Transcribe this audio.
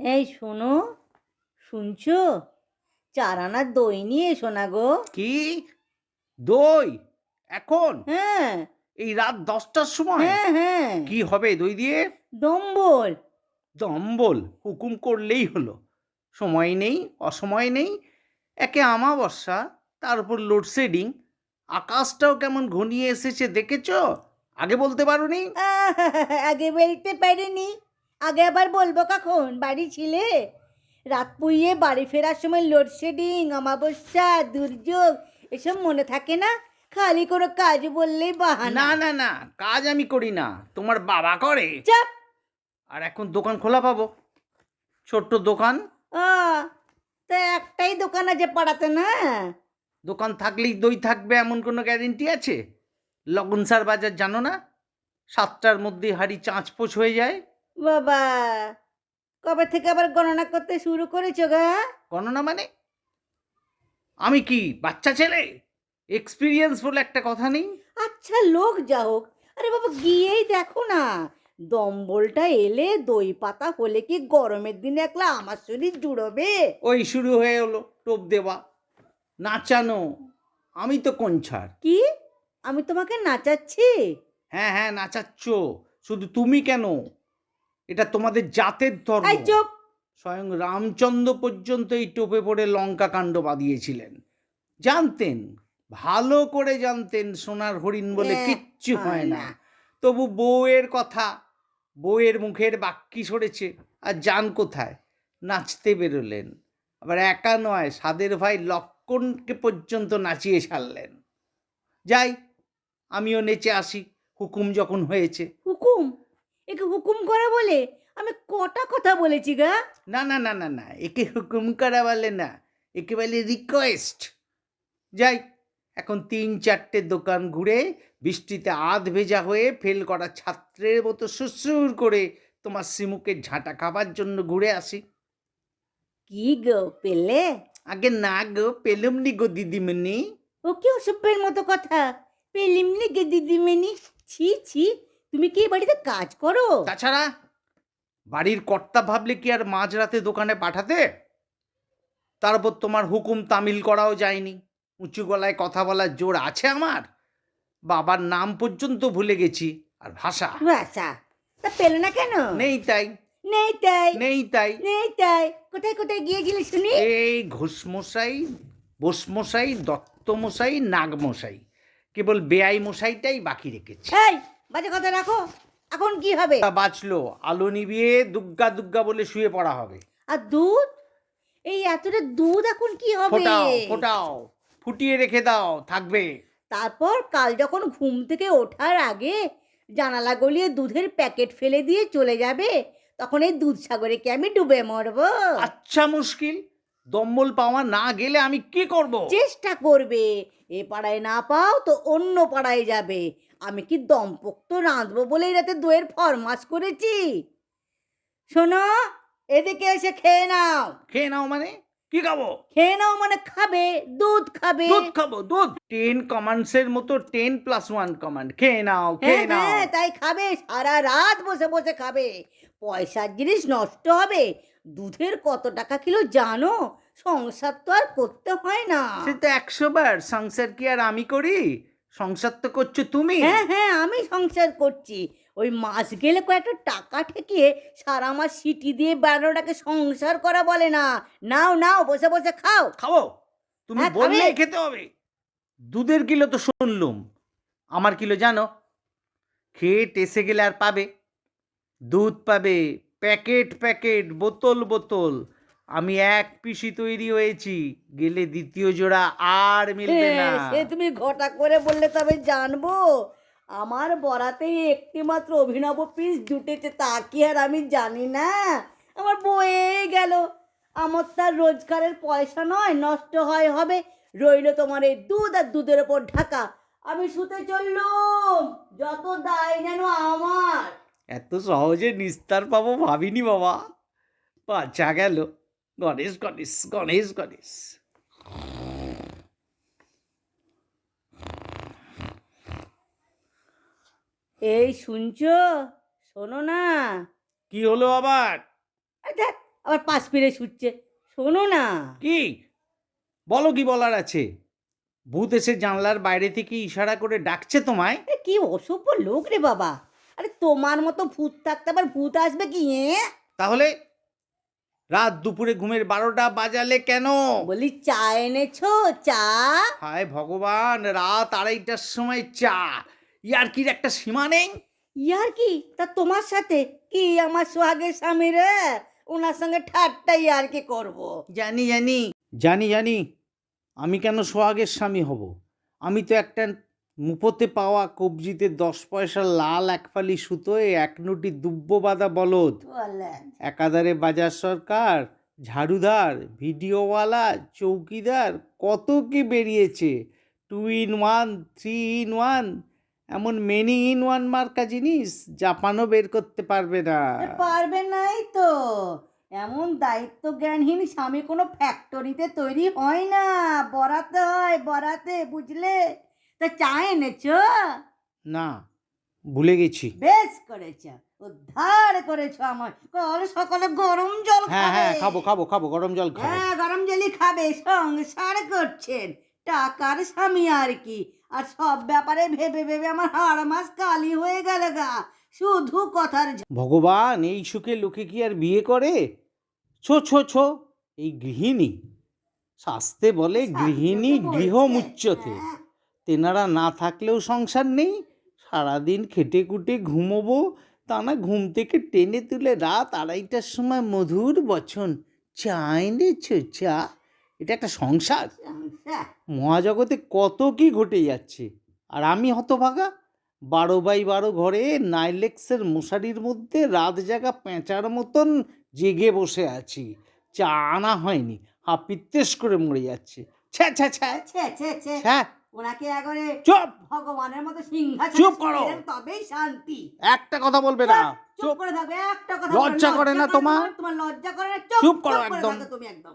এই শোনো শুনছো? চার আনার দই নিয়ে এসো না গো। কি? দই? এখন? হ্যাঁ। এই রাত দশটার সময়? হ্যাঁ হ্যাঁ। কি হবে দই দিয়ে? দম্বল। দম্বল? হুকুম করলেই হলো। সময় নেই অসময় নেই। একে আমাবস্যা তার উপর লোডশেডিং। আকাশটাও কেমন ঘনিয়ে এসেছে দেখেছ? আগে বলতে পারোনি? আহ, আগে বলতে পারিনি। আগে আবার বলব কখন? বাড়ি ছিলে? রাত পুইয়ে বাড়ি ফেরার সময় লোডশেডিং অমাবস্যা দুর্যোগ এসব মনে থাকে না? খালি কোনো কাজ বললেই বাহানা। না না না কাজ আমি করি না তোমার বাবা করে। চাপ! আর এখন দোকান খোলা পাবো? ছোট্ট দোকান? ও তা একটাই দোকান আছে পাড়াতে না? দোকান থাকলেই দই থাকবে এমন কোনো গ্যারেন্টি আছে? লগনসার বাজার জানো না? সাতটার মধ্যে হাড়ি চাঁচপোচ হয়ে যায়। বাবা কবে থেকে আবার গণনা করতে শুরু করেছ গা? গণনা মানে? আমি কি বাচ্চা ছেলে? এক্সপিরিয়েন্স বলে একটা কথা নেই? আচ্ছা লোক যা হোক। আরে বাবা গিয়েই দেখো না। দম্বলটা এলে দই পাতা হলে কি গরমের দিনে একলা আমার শরীর জুড়বে? ওই শুরু হয়ে হলো টোপ দেওয়া। নাচানো। আমি তো কোন ছাড় কি? আমি তোমাকে নাচাচ্ছি? হ্যাঁ হ্যাঁ নাচাচ্ছ। শুধু তুমি কেন? এটা তোমাদের জাতের ধর্ম। স্বয়ং রামচন্দ্র পর্যন্ত এই টোপে পড়ে লঙ্কা কাণ্ড বাঁধিয়েছিলেন। জানতেন ভালো করে জানতেন সোনার হরিণ বলে কিচ্ছু হয় হয় না। না। তবু বউয়ের কথা বউয়ের মুখের বাক্যি সরেছে আর যান কোথায়? নাচতে বেরোলেন। আবার একা নয় সাদের ভাই লক্ষণকে পর্যন্ত নাচিয়ে ছাড়লেন। যাই আমিও নেচে আসি হুকুম যখন হয়েছে। হুকুম? একে হুকুম করা বলে? আমি কটা কথা বলেছি গা। না না না না না একে হুকুম করা বলে না। একে বলে রিকোয়েস্ট যাই এখন তিন চারটে দোকান ঘুরে বৃষ্টিতে আধ ভেজা হয়ে ফেল করা ছাত্রের মতো সুসুর করে তোমার সিমুকের ঝাঁটা খাবার জন্য ঘুরে আসি। কি গো পেলে? আগে না গো পেলুম নি গো দিদিমণি। ও কি অসভ্যের মতো কথা? পেলিম লিগে দিদিমণি? ছি ছি। তুমি কি বাড়িতে কাজ করো? তাছাড়া বাড়ির কর্তা ভাবলে কি আর মাঝরাতে দোকানে পাঠাতে? তারপর তোমার হুকুম তামিল করাও যায়নি। উঁচু গলায় কথা বলার জোর আছে আমার? বাবার নাম পর্যন্ত ভুলে গেছি আর ভাষা। আচ্ছা তা পেলে না কেন? নেই তাই। নেই তাই? নেই তাই। নেই তাই? কোথায় কোথায় গিয়েছিলি শুনি? এই ঘোষমশাই বোসমশাই দত্তমশাই নাগমশাই। কেবল বেআই মশাইটাই বাকি রেখেছে। বাজে কথা রাখো। এখন কি হবে? বাঁচলো। আলো নিবিয়ে দুগ্গা দুগ্গা বলে শুয়ে পড়া হবে। আর দুধ? এই এতটা দুধ এখন কি হবে? ফোটাও ফোটাও। ফুটিয়ে রেখে দাও থাকবে। তারপর কাল যখন ঘুম থেকে ওঠার আগে জানালা গলিয়ে দুধের প্যাকেট ফেলে দিয়ে চলে যাবে তখন এই দুধ সাগরে কি আমি ডুবে মরবো? আচ্ছা মুশকিল। দম্বল পাওয়া না গেলে আমি কি করব? চেষ্টা করবে। এ পাড়ায় না পাও তো অন্য পাড়ায় যাবে। আমি কি দম্পক্ত রাঁধবো বলেই রাতে দইয়ের ফরমাস করেছি? শোনো এদিকে এসে খেয়ে নাও। খেয়ে নাও মানে? কি খাব? খেয়ে নাও মানে খাবে দুধ খাবে। দুধ খাব দুধ। টেন কমান্ডসের মতো টেন প্লাস ওয়ান কমান্ড। খেয়ে নাও হ্যাঁ খেয়ে নাও। হ্যাঁ তাই খাবে সারা রাত বসে বসে খাবে। পয়সার জিনিস নষ্ট হবে। দুধের কত টাকা কিলো জানো? সংসার তো আর করতে হয় না। সে তো একশো বার সংসার কি আর আমি করি? সংসার তো করছ তুমি। হ্যাঁ হ্যাঁ আমি সংসার করছি। ওই মাস গেলে কয়েকটা টাকা ঠেকিয়ে সারা মাস সিটি দিয়ে বেড়ানোটাকে সংসার করা বলে না। নাও নাও বসে বসে খাও। খাব? তুমি হ্যাঁ, বললে খাবে। খেতে হবে। দুধের কিলো তো শুনলুম। আমার কিলো জানো? খেয়ে টেসে গেলে আর পাবে। দুধ পাবে প্যাকেট প্যাকেট বোতল বোতল। আমি এক পিসি তৈরি হয়েছি গেলে দ্বিতীয় জোড়া আর মিলবে না। সে তুমি ঘটা করে বললে তবে জানব। আমার বরাতেই একটি মাত্র অভিনব পিস জুটেছে তা কি আর আমি জানি না। আমার বয়ে গেল। আমার তার রোজগারের পয়সা নয় নষ্ট হয় হবে। রইল তোমার এই দুধ আর দুধের ওপর ঢাকা। আমি শুতে চললুম যত দায় যেন আমার। এত সহজে নিস্তার পাবো ভাবিনি বাবা। বাচ্চা গেল। গণেশ গণেশ গণেশ গণেশ এই শুনছো? শোনো না। কি হলো আবার? এই ধ্যাৎ, আবার পাশ ফিরে শুচ্ছে শোনো না। কি? বলো কি বলার আছে? ভূত এসে জানলার বাইরে থেকে ইশারা করে ডাকছে তোমায়? এ কি অসভ্য লোক রে বাবা। আরে তোমার মতো ভূত থাকতে আবার ভূত আসবে কি এ? তাহলে রাত দুপুরে ঘুমের বারোটা বাজালে কেন? বলি চা এনেছো? চা? হায় ভগবান রাত আড়াইটার সময় চা। ইয়ার কির একটা সীমা নেই? ইয়ার কি তা তোমার সাথে? কি আমার সোহাগের স্বামী রে? ওনার সঙ্গে ঠাট্টা ইয়ার কি করব। জানি জানি। জানি জানি। আমি কেন সোহাগের স্বামী হব? আমি তো একটা মুপোতে পাওয়া কবজিতে দশ পয়সা লাল একফালি সুতোয় এক নুটি দুব্য বাঁধা বলদ। একাধারে বাজার সরকার ঝাড়ুদার ভিডিওওয়ালা চৌকিদার কত কি বেরিয়েছে? Two in one three in one এমন মেনি ইন ওয়ান মার্কা জিনিস জাপানও বের করতে পারবে না। পারবে নাই তো। এমন দায়িত্ব জ্ঞানহীন স্বামী কোনো ফ্যাক্টরিতে তৈরি হয় না। বরাতে হয় বরাতে বুঝলে? তা চা এনেছো? না ভুলে গেছি। বেশ করেছ উদ্ধার করেছ আমার কাল সকালে গরম জল হ্যাঁ হ্যাঁ খাব। খাব খাব গরম জল খাব। হ্যাঁ গরম জলই খাবে সংসার করছেন। টাকার স্বামী আর কি? আর সব ব্যাপারে ভেবে ভেবে আমার হাড় মাস কালি হয়ে গেল গা। শুধু কথার ভগবান এই সুখে লোকে কি আর বিয়ে করে? ছো ছো ছো এই গৃহিণী। শাস্তে বলে গৃহিণী শাস্ত্রে তেনারা না থাকলেও সংসার নেই। সারাদিন খেটে কুটে ঘুমোবো। তা না ঘুম থেকে টেনে তুলে রাত আড়াইটার সময় মধুর বচন। চা এনেছো? চা? এটা একটা সংসার। মহাজগতে কত কি ঘটে যাচ্ছে। আর আমি হতভাগা। বারো বাই বারো ঘরে নাইলেক্সের মশারির মধ্যে রাত জাগা পেঁচার মতন জেগে বসে আছি। চা আনা হয়নি। হাপিত্তেশ করে মরে যাচ্ছে। ছ্যা ছ্যা ছ্যা ছে, ছে, ছে। ছ্যা ওনাকে একবারে চুপ ভগবানের মতো সিংহাসন চুপ করো। তবেই শান্তি একটা কথা বলবে না চুপ চুপ করে থাকবে একটা কথা লজ্জা করে না তোমার? তোমার লজ্জা করে না চুপ চুপ করো করে একদম। থাকো তুমি একদম